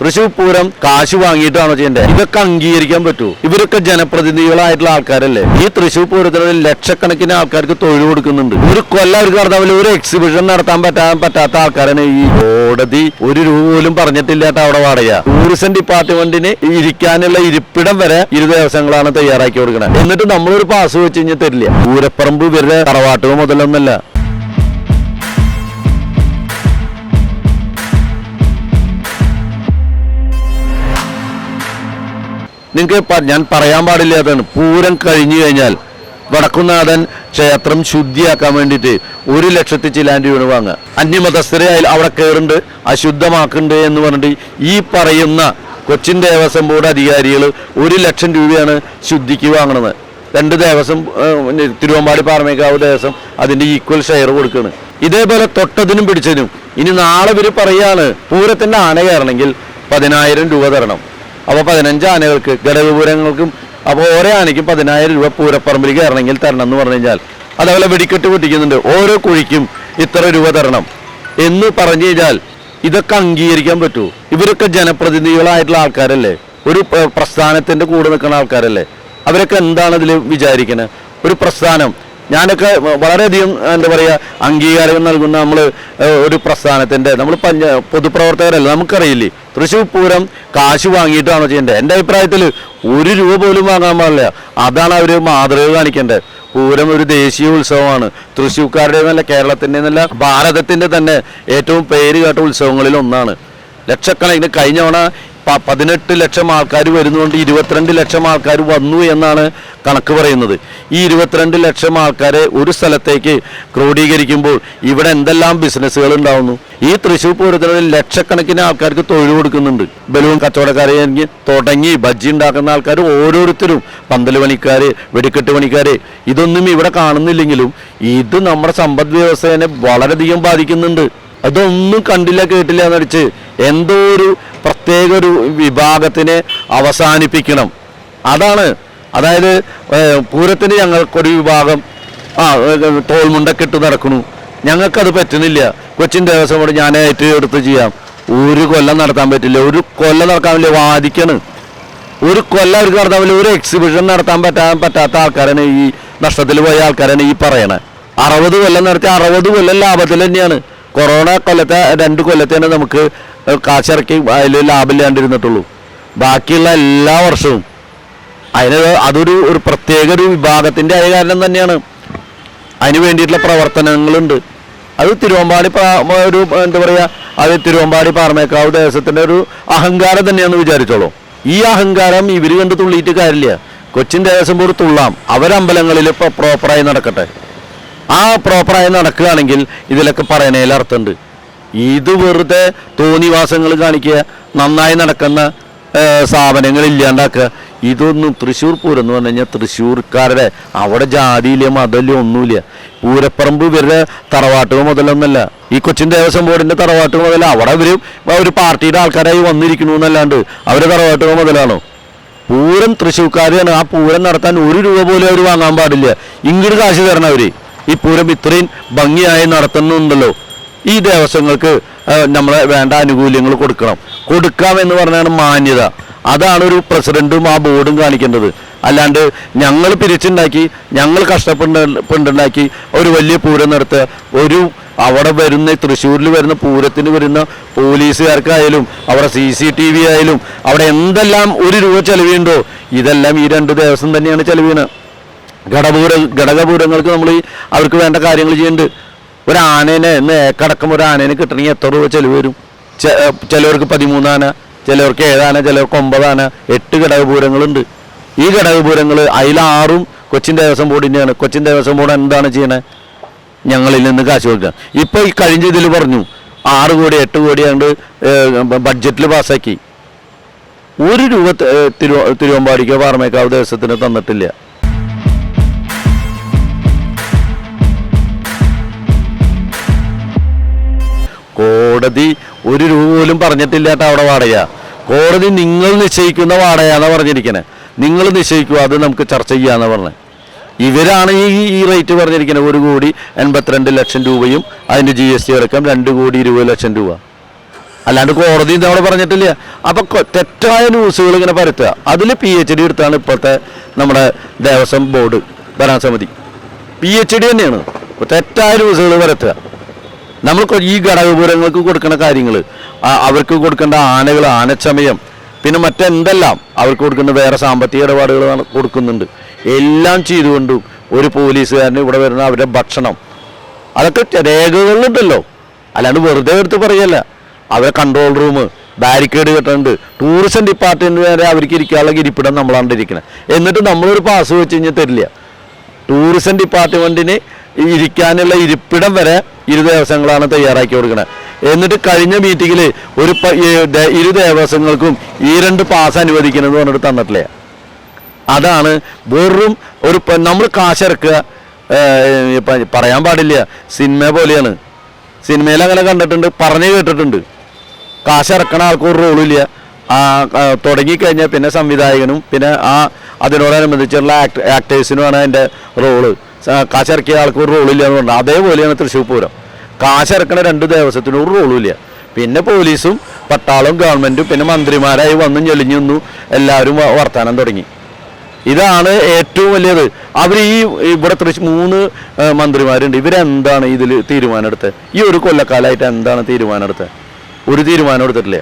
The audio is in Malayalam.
തൃശൂർ പൂരം കാശ് വാങ്ങിയിട്ടാണോ ചെയ്യേണ്ടത് ഇതൊക്കെ അംഗീകരിക്കാൻ പറ്റൂ. ഇവരൊക്കെ ജനപ്രതിനിധികളായിട്ടുള്ള ആൾക്കാരല്ലേ? ഈ തൃശൂർ പൂരത്തിൽ ലക്ഷക്കണക്കിന് ആൾക്കാർക്ക് തൊഴിൽ കൊടുക്കുന്നുണ്ട്. ഒരു കൊല്ലം അവർക്ക് നടത്താൻ ഒരു എക്സിബിഷൻ നടത്താൻ പറ്റാൻ പറ്റാത്ത ആൾക്കാരാണ് ഈ കോടതി. ഒരു രൂപ പോലും പറഞ്ഞിട്ടില്ലാത്ത അവിടെ വാടക. ടൂറിസം ഡിപ്പാർട്ട്മെന്റിന് ഇരിക്കാനുള്ള ഇരിപ്പിടം വരെ ഇരു ദിവസങ്ങളാണ് തയ്യാറാക്കി കൊടുക്കുന്നത് എന്നിട്ട് നമ്മളൊരു പാസ് വെച്ച് കഴിഞ്ഞാൽ തരില്ല. പൂരപ്പറമ്പ് ഇവരുടെ തറവാട്ടുക മുതലൊന്നല്ല. നിങ്ങൾക്ക് ഞാൻ പറയാൻ പാടില്ലാത്തതാണ് പൂരം കഴിഞ്ഞു കഴിഞ്ഞാൽ വടക്കുന്നാഥൻ ക്ഷേത്രം ശുദ്ധിയാക്കാൻ വേണ്ടിയിട്ട് ഒരു ലക്ഷത്തി ചിലാൻ രൂപ വാങ്ങുക. അന്യമതസ്ഥരെ അവിടെ കയറുന്നുണ്ട് അശുദ്ധമാക്കുന്നുണ്ട് എന്ന് പറഞ്ഞിട്ട് ഈ പറയുന്ന കൊച്ചിൻ ദേവസ്വം ബോർഡ് അധികാരികൾ ഒരു ലക്ഷം രൂപയാണ് ശുദ്ധിക്ക് വാങ്ങണത്. രണ്ട് ദേവസ്വം തിരുവമ്പാടി പാറമേക്കാവ് ദേവസ്വം അതിന്റെ ഈക്വൽ ഷെയർ കൊടുക്കുകയാണ് ഇതേപോലെ തൊട്ടതിനും പിടിച്ചതിനും ഇനി നാളെ ഇവർ പറയാണ് പൂരത്തിന്റെ ആന കയറണമെങ്കിൽ പതിനായിരം രൂപ തരണം. അപ്പോൾ പതിനഞ്ച് ആനകൾക്ക് ഘടകപൂരങ്ങൾക്കും അപ്പോൾ ഓരോ ആനയ്ക്കും പതിനായിരം രൂപ പൂരപ്പറമ്പിൽ കയറണമെങ്കിൽ തരണം എന്ന് പറഞ്ഞു കഴിഞ്ഞാൽ അതേപോലെ വെടിക്കെട്ട് പൊട്ടിക്കുന്നുണ്ട്. ഓരോ കുഴിക്കും ഇത്ര രൂപ തരണം. എന്ന് പറഞ്ഞു കഴിഞ്ഞാൽ ഇതൊക്കെ അംഗീകരിക്കാൻ പറ്റൂ. ഇവരൊക്കെ ജനപ്രതിനിധികളായിട്ടുള്ള ആൾക്കാരല്ലേ? ഒരു പ്രസ്ഥാനത്തിന്റെ കൂടെ നിൽക്കുന്ന ആൾക്കാരല്ലേ? അവരൊക്കെ എന്താണ് ഇതിൽ വിചാരിക്കുന്നത് ഒരു പ്രസ്ഥാനം. ഞാനൊക്കെ വളരെയധികം എന്താ പറയുക അംഗീകാരം നൽകുന്ന നമ്മൾ ഒരു പ്രസ്ഥാനത്തിന്റെ നമ്മൾ പഞ്ച പൊതുപ്രവർത്തകരല്ല നമുക്കറിയില്ലേ? തൃശ്ശൂർ പൂരം കാശ് വാങ്ങിയിട്ടാണോ ചെയ്യേണ്ടത്? എന്റെ അഭിപ്രായത്തിൽ ഒരു രൂപ പോലും വാങ്ങാൻ പാടില്ല. അതാണ് അവർ മാതൃക കാണിക്കേണ്ടത്. പൂരം ഒരു ദേശീയ ഉത്സവമാണ്. തൃശ്ശൂർക്കാരുടെ എന്നല്ല കേരളത്തിന്റെ എന്നല്ല ഭാരതത്തിന്റെ തന്നെ ഏറ്റവും പേര് കേട്ട ഉത്സവങ്ങളിൽ ഒന്നാണ്. ലക്ഷക്കണക്കിന് കഴിഞ്ഞ തവണ പ- പതിനെട്ട് ലക്ഷം ആൾക്കാർ വരുന്നതുകൊണ്ട് ഇരുപത്തിരണ്ട് ലക്ഷം ആൾക്കാർ വന്നു എന്നാണ് കണക്ക് പറയുന്നത്. ഈ ഇരുപത്തിരണ്ട് ലക്ഷം ആൾക്കാരെ ഒരു സ്ഥലത്തേക്ക് ക്രോഡീകരിക്കുമ്പോൾ ഇവിടെ എന്തെല്ലാം ബിസിനസ്സുകൾ ഉണ്ടാവുന്നു? ഈ തൃശ്ശൂർ പൂരത്തിന് ലക്ഷക്കണക്കിന് ആൾക്കാർക്ക് തൊഴിൽ കൊടുക്കുന്നുണ്ട്. ബലൂൺ കച്ചവടക്കാരെ തുടങ്ങി ബജ്ജി ഉണ്ടാക്കുന്ന ആൾക്കാർ ഓരോരുത്തരും പന്തൽ പണിക്കാർ വെടിക്കെട്ട് പണിക്കാർ ഇതൊന്നും ഇവിടെ കാണുന്നില്ലെങ്കിലും ഇത് നമ്മുടെ സമ്പദ് വ്യവസ്ഥയെ വളരെയധികം ബാധിക്കുന്നുണ്ട്. അതൊന്നും കണ്ടില്ല കേട്ടില്ല എന്നടിച്ച് എന്തോ ഒരു പ്രത്യേക ഒരു വിഭാഗത്തിനെ അവസാനിപ്പിക്കണം. അതാണ് അതായത് പൂരത്തിന് ഞങ്ങൾക്കൊരു വിഭാഗം ആ ഏഹ്, തോൾമുണ്ടൊക്കെ ഇട്ട് നടക്കണു. ഞങ്ങൾക്കത് പറ്റുന്നില്ല. കൊച്ചിൻ ദേവസ്വം കൂടെ ഞാൻ ഏറ്റെടുത്ത് ചെയ്യാം. ഒരു കൊല്ലം നടത്താൻ പറ്റില്ല. ഒരു കൊല്ലം നടക്കാൻ വേണ്ടി വാദിക്കാണ്. ഒരു കൊല്ലം അവർക്ക് നടത്താൻ പറ്റില്ല. ഒരു എക്സിബിഷൻ നടത്താൻ പറ്റാൻ പറ്റാത്ത ആൾക്കാരാണ് ഈ നഷ്ടത്തിൽ പോയ ആൾക്കാരാണ് ഈ പറയണേ. അറുപത് കൊല്ലം നടത്തി അറുപത് കൊല്ലം ലാഭത്തിൽ തന്നെയാണ്. കൊറോണ കൊല്ലത്തെ രണ്ട് കൊല്ലത്തെയാണ് നമുക്ക് കാശിറക്കി അതിൽ ലാഭമില്ലാണ്ടിരുന്നിട്ടുള്ളൂ ബാക്കിയുള്ള എല്ലാ വർഷവും. അതിന് അതൊരു ഒരു പ്രത്യേക ഒരു വിഭാഗത്തിന്റെ ആയ കാരണം തന്നെയാണ്. അതിന് വേണ്ടിയിട്ടുള്ള പ്രവർത്തനങ്ങളുണ്ട്. അത് തിരുവമ്പാടി ഒരു എന്താ പറയുക അത് തിരുവമ്പാടി പാറമേക്കാവ് ദേശത്തിന്റെ ഒരു അഹങ്കാരം തന്നെയാണെന്ന് വിചാരിച്ചോളൂ. ഈ അഹങ്കാരം ഇവർ കണ്ട് തുള്ളിയിട്ട് കാര്യമില്ല. കൊച്ചിൻ ദേവസ്വം ബോർഡ് തുള്ളാം. അവരമ്പലങ്ങളിൽ ഇപ്പോൾ പ്രോപ്പറായി നടക്കട്ടെ. ആ പ്രോപ്പറായി നടക്കുകയാണെങ്കിൽ ഇതിലൊക്കെ പറയണേലർത്ഥമുണ്ട് ഇത് വെറുതെ തോന്നിവാസങ്ങൾ കാണിക്കുക നന്നായി നടക്കുന്ന സ്ഥാപനങ്ങൾ ഇല്ലാണ്ടാക്കുക. ഇതൊന്നും തൃശ്ശൂർ പൂരം എന്ന് പറഞ്ഞു കഴിഞ്ഞാൽ തൃശ്ശൂർക്കാരുടെ അവിടെ ജാതിയില്ല മതമില്ല ഒന്നുമില്ല. പൂരപ്പറമ്പ് ഇവരുടെ തറവാട്ടുക മുതലൊന്നല്ല. ഈ കൊച്ചിൻ ദേവസ്വം ബോർഡിന്റെ തറവാട്ടുക മുതൽ അവിടെ അവർ ഒരു പാർട്ടിയുടെ ആൾക്കാരായി വന്നിരിക്കണു എന്നല്ലാണ്ട് അവരുടെ തറവാട്ടുക മുതലാണോ? പൂരം തൃശ്ശൂർക്കാരാണ്. ആ പൂരം നടത്താൻ ഒരു രൂപ പോലും അവർ വാങ്ങാൻ പാടില്ല. ഇങ്ങോട്ട് കാശ് തരണം അവർ ഈ പൂരം ഇത്രയും ഭംഗിയായി നടത്തുന്നുണ്ടല്ലോ. ഈ ദേവസ്വങ്ങൾക്ക് നമ്മളെ വേണ്ട ആനുകൂല്യങ്ങൾ കൊടുക്കണം. കൊടുക്കാം എന്ന് പറഞ്ഞാണ് മാന്യത. അതാണ് ഒരു പ്രസിഡന്റും ആ ബോർഡും കാണിക്കേണ്ടത്. അല്ലാണ്ട് ഞങ്ങൾ പിരിച്ചുണ്ടാക്കി ഞങ്ങൾ കഷ്ടപ്പെട്ടുണ്ടാക്കി ഒരു വലിയ പൂരം നടത്തുക. ഒരു അവിടെ വരുന്ന തൃശ്ശൂരിൽ വരുന്ന പൂരത്തിന് വരുന്ന പോലീസുകാർക്കായാലും അവിടെ സി സി ടി വി ആയാലും അവിടെ എന്തെല്ലാം ഒരു രൂപ ചെലവുണ്ടോ ഇതെല്ലാം ഈ രണ്ട് ദിവസം തന്നെയാണ് ചെലവിന് ഘടപൂര ഘടകപൂരങ്ങൾക്ക് നമ്മൾ അവർക്ക് വേണ്ട കാര്യങ്ങൾ ചെയ്യുന്നുണ്ട്. ഒരു ആനേനെ ഇന്ന് ഏക്കടക്കം ഒരു ആനേനെ കിട്ടണമെങ്കിൽ എത്ര രൂപ ചിലവ് വരും? ചിലവർക്ക് പതിമൂന്നാന ചിലവർക്ക് ഏഴാന ചിലവർക്ക് ഒമ്പതാന എട്ട് ഘടകപൂരങ്ങളുണ്ട്. ഈ ഘടകപൂരങ്ങൾ അതിലാറും കൊച്ചിൻ ദേവസ്വം ബോർഡിന്റെയാണ് കൊച്ചിൻ ദേവസ്വം ബോർഡ് എന്താണ് ചെയ്യണേ? ഞങ്ങളിൽ നിന്ന് കാശ് കൊടുക്കുക. ഇപ്പോൾ ഈ കഴിഞ്ഞ ഇതിൽ പറഞ്ഞു ആറ് കോടി എട്ട് കോടി കണ്ട് ബഡ്ജറ്റിൽ പാസ്സാക്കി. ഒരു രൂപ തിരു തിരുവമ്പാടിക്കോ പാറമേക്കാവ് ദേവസ്വത്തിന് തന്നിട്ടില്ല. കോടതി ഒരു രൂപ പോലും പറഞ്ഞിട്ടില്ലാത്ത അവിടെ വാടക. കോടതി നിങ്ങൾ നിശ്ചയിക്കുന്ന വാടകയാണെന്ന് പറഞ്ഞിരിക്കണേ. നിങ്ങൾ നിശ്ചയിക്കുക അത് നമുക്ക് ചർച്ച ചെയ്യാന്ന് പറഞ്ഞത് ഇവരാണ് ഈ ഈ റേറ്റ് പറഞ്ഞിരിക്കുന്നത് ഒരു കോടി എൺപത്തിരണ്ട് ലക്ഷം രൂപയും അതിന്റെ ജി എസ് ടി അടക്കം രണ്ട് കോടി ഇരുപത് ലക്ഷം രൂപ. അല്ലാണ്ട് കോടതി നമ്മളെ പറഞ്ഞിട്ടില്ല. അപ്പോൾ തെറ്റായ ന്യൂസുകൾ ഇങ്ങനെ പരത്തുക. അതിൽ പി എച്ച് ഡി എടുത്താണ് ഇപ്പോഴത്തെ നമ്മുടെ ദേവസ്വം ബോർഡ് ഭരണസമിതി. പി എച്ച് ഡി തന്നെയാണ്. തെറ്റായ ന്യൂസുകൾ പരത്തുക. നമ്മൾ ഈ ഘടകപൂരങ്ങൾക്ക് കൊടുക്കുന്ന കാര്യങ്ങൾ അവർക്ക് കൊടുക്കേണ്ട ആനകൾ ആനച്ചമയം പിന്നെ മറ്റെന്തെല്ലാം അവർക്ക് കൊടുക്കുന്ന വേറെ സാമ്പത്തിക ഇടപാടുകൾ കൊടുക്കുന്നുണ്ട്. എല്ലാം ചെയ്തുകൊണ്ടും ഒരു പോലീസുകാരന് ഇവിടെ വരുന്ന അവരുടെ ഭക്ഷണം. അതൊക്കെ രേഖകളിലുണ്ടല്ലോ. അല്ലാണ്ട് വെറുതെ എടുത്ത് പറയല്ല. അവരെ കൺട്രോൾ റൂം ബാരിക്കേഡ് കെട്ടുന്നുണ്ട് ടൂറിസം ഡിപ്പാർട്ട്മെന്റ് വരെ അവർക്ക് ഇരിക്കാനുള്ള ഇരിപ്പിടം നമ്മളാണ് എന്നിട്ട് നമ്മളൊരു പാസ് വെച്ച് കഴിഞ്ഞാൽ തരില്ല. ടൂറിസം ഡിപ്പാർട്ട്മെന്റിന് ഇരിക്കാനുള്ള ഇരിപ്പിടം വരെ ഇരു ദേവസ്വങ്ങളാണ് തയ്യാറാക്കി കൊടുക്കുന്നത് എന്നിട്ട് കഴിഞ്ഞ മീറ്റിങ്ങിൽ ഒരു ഇരു ദേവസ്വങ്ങൾക്കും ഈ രണ്ട് പാസ് അനുവദിക്കണമെന്ന് പറഞ്ഞിട്ട് തന്നിട്ടില്ല? അതാണ് വെറും ഒരു നമ്മൾ കാശിറക്കുക. പറയാൻ പാടില്ല. സിനിമ പോലെയാണ്. സിനിമയിൽ അങ്ങനെ കണ്ടിട്ടുണ്ട് പറഞ്ഞു കേട്ടിട്ടുണ്ട്. കാശിറക്കണ ആൾക്കും ഒരു റോളില്ല ആ, തുടങ്ങിക്കഴിഞ്ഞാൽ പിന്നെ സംവിധായകനും പിന്നെ ആ അതിനോടനുബന്ധിച്ചുള്ള ആക്ട് ആക്ടേഴ്സിനുമാണ് അതിന്റെ റോൾ കാശിറക്കിയ ആൾക്ക് ഒരു റോളില്ല എന്ന് പറഞ്ഞാൽ അതേപോലെയാണ് തൃശ്ശൂർ പൂരം. കാശിറക്കണ രണ്ട് ദേവസ്വത്തിനും ഒരു റോളുമില്ല പിന്നെ പോലീസും പട്ടാളവും ഗവൺമെന്റും പിന്നെ മന്ത്രിമാരായി വന്നും ഞെളിഞ്ഞു നിന്നു. എല്ലാവരും വർത്താനം തുടങ്ങി. ഇതാണ് ഏറ്റവും വലിയത്. അവർ ഈ ഇവിടെ തൃശ്ശൂർ മൂന്ന് മന്ത്രിമാരുണ്ട്. ഇവരെന്താണ് ഇതിൽ തീരുമാനമെടുത്തത് ഈ ഒരു കൊല്ലക്കാലമായിട്ട് എന്താണ് തീരുമാനമെടുത്തത് ഒരു തീരുമാനം എടുത്തിട്ടില്ല.